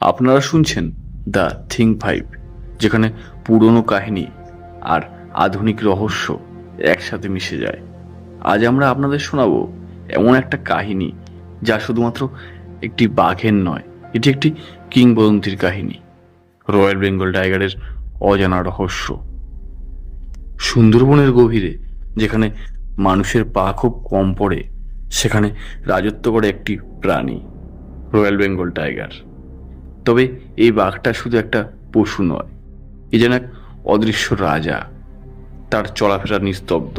আপনারা শুনছেন the thing five, যেখানে পুরনো কাহিনী আর আধুনিক রহস্য একসাথে মিশে যায়। আজ আমরা আপনাদের শোনাবো এমন একটা কাহিনী যা শুধুমাত্র একটি বাঘের নয়, এটি একটি কিংবদন্তির কাহিনী, রয়্যাল বেঙ্গল টাইগারের অজানা রহস্য। সুন্দরবনের গভীরে, যেখানে মানুষের পা খুব কম পড়ে, সেখানে রাজত্ব করে একটি প্রাণী, রয়্যাল বেঙ্গল টাইগার। তবে এই বাঘটা শুধু একটা পশু নয়, এ যেন এক অদৃশ্য রাজা। তার চলাফেরা নিস্তব্ধ,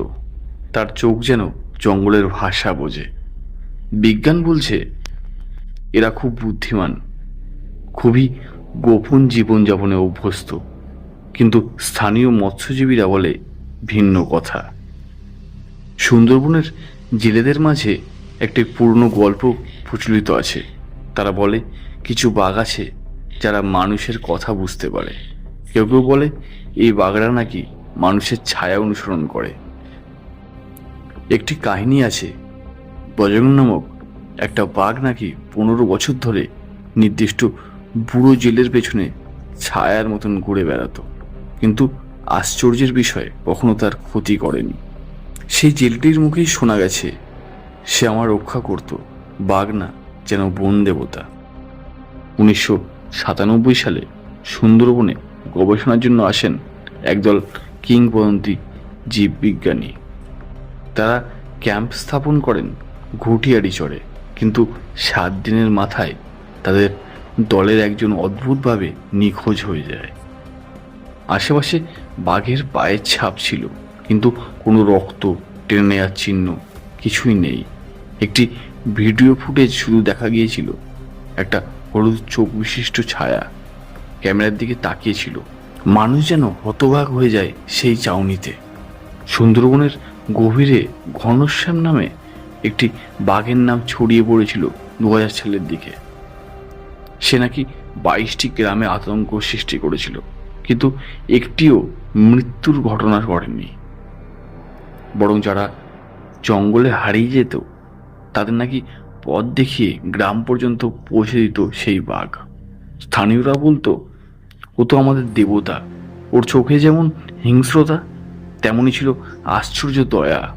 তার চোখ যেন জঙ্গলের ভাষা বোঝে। বিজ্ঞান বলছে, এরা খুব বুদ্ধিমান, খুবই গোপন জীবনযাপনে অভ্যস্ত, কিন্তু স্থানীয় মৎস্যজীবীরা বলে ভিন্ন কথা। সুন্দরবনের জেলেদের মাঝে একটি পুরনো গল্প প্রচলিত আছে। তারা বলে কিছু বাঘ আছে যারা মানুষের কথা বুঝতে পারে। কেউ কেউ বলে, এই বাঘরা নাকি মানুষের ছায়া অনুসরণ করে। একটি কাহিনী আছে, বজরং নামক একটা বাঘ নাকি পনেরো বছর ধরে নির্দিষ্ট বুড়ো জেলের পেছনে ছায়ার মতন ঘুরে বেড়াতো। কিন্তু আশ্চর্যের বিষয়, কখনো তার ক্ষতি করেনি। সেই জেলটির মুখেই শোনা গেছে, সে আমার রক্ষা করত, বাঘ না, যেন বন দেবতা। উনিশশো সাতানব্বই সালে সুন্দরবনে গবেষণার জন্য আসেন একদল কিংবদন্তি জীববিজ্ঞানী। তারা ক্যাম্প স্থাপন করেন ঘুটিয়ারি চড়ে কিন্তু সাত দিনের মাথায় তাদের দলের একজন অদ্ভুতভাবে নিখোঁজ হয়ে যায়। আশেপাশে বাঘের পায়ের ছাপ ছিল, কিন্তু কোনো রক্ত, টেনে নেওয়ার চিহ্ন কিছুই নেই। একটি ভিডিও ফুটেজ শুধু দেখা গিয়েছিল, একটা হলুদ চোখ বিশিষ্ট ছায়া ক্যামেরার দিকে তাকিয়েছিল। মানুষ যেন হতবাক হয়ে যায় সেই চাউনিতে। সুন্দরবনের গভীরে ঘনশ্যাম নামে একটি বাঘের নাম ছড়িয়ে পড়েছিল দু হাজার সালের দিকে। সে নাকি বাইশটি গ্রামে আতঙ্ক সৃষ্টি করেছিল, কিন্তু একটিও মৃত্যুর ঘটনা ঘটেনি। বরং যারা জঙ্গলে হারিয়ে যেত, তাদের নাকি পথ দেখিয়ে গ্রাম পর্যন্ত পৌঁছে দিত সেই বাঘ। স্থানীয়রা বলতো, ও তো আমাদের দেবতা। ওর চোখে যেমন হিংস্রতা, তেমনই ছিল আশ্চর্য দয়া।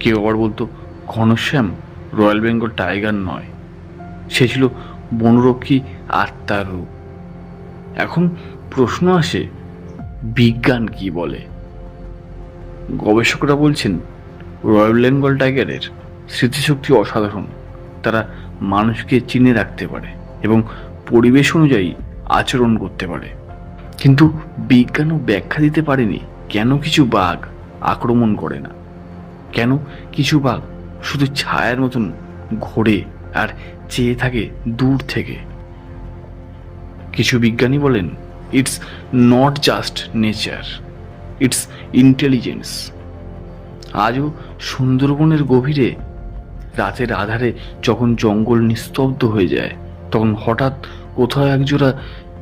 কেউ আবার বলতো, ঘনশ্যাম রয়্যাল বেঙ্গল টাইগার নয়। সে ছিল বনরক্ষী আত্মার রূপ। এখন প্রশ্ন আসে, বিজ্ঞান কি বলে? গবেষকরা বলছেন, রয়্যাল বেঙ্গল টাইগারের স্মৃতিশক্তি অসাধারণ। তারা মানুষকে চিনে রাখতে পারে এবং পরিবেশ অনুযায়ী আচরণ করতে পারে। কিন্তু বিজ্ঞানও ব্যাখ্যা দিতে পারেনি কেন কিছু বাঘ আক্রমণ করে না? কেন কিছু বাঘ শুধু ছায়ার মতন ঘোরে আর চেয়ে থাকে দূর থেকে? কিছু বিজ্ঞানী বলেন it's not just nature it's intelligence আজও সুন্দরবনের গভীরে রাতের আধারে যখন জঙ্গল নিস্তব্ধ হয়ে যায়, তখন হঠাৎ কোথাও একজোড়া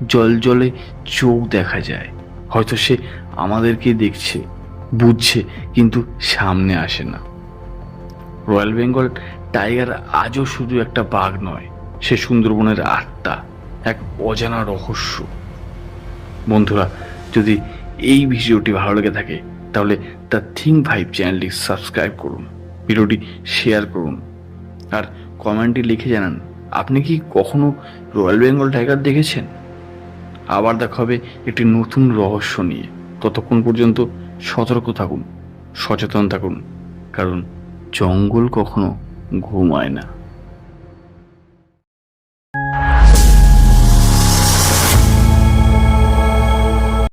জল জলে চোখ দেখা যায়। হয়তো সে আমাদেরকে দেখছে, বুঝছে, কিন্তু সামনে আসে না। রয়্যাল বেঙ্গল টাইগার আজও শুধু একটা বাঘ নয়, সে সুন্দরবনের আত্মা, এক অজানা রহস্য। বন্ধুরা, যদি এই ভিডিওটি ভালো লেগে থাকে, তাহলে দ্য থিং ফাইভ চ্যানেলটি সাবস্ক্রাইব করুন। ভিডিওটি শেয়ার করুন। আর কমেন্টে লিখে জানান, আপনি কি কখনো রয়্যাল বেঙ্গল টাইগার দেখেছেন? আবার দেখা হবে একটি নতুন রহস্য নিয়ে। ততক্ষণ পর্যন্ত সতর্ক থাকুন, সচেতন থাকুন, কারণ জঙ্গল কখনো ঘুমায় না।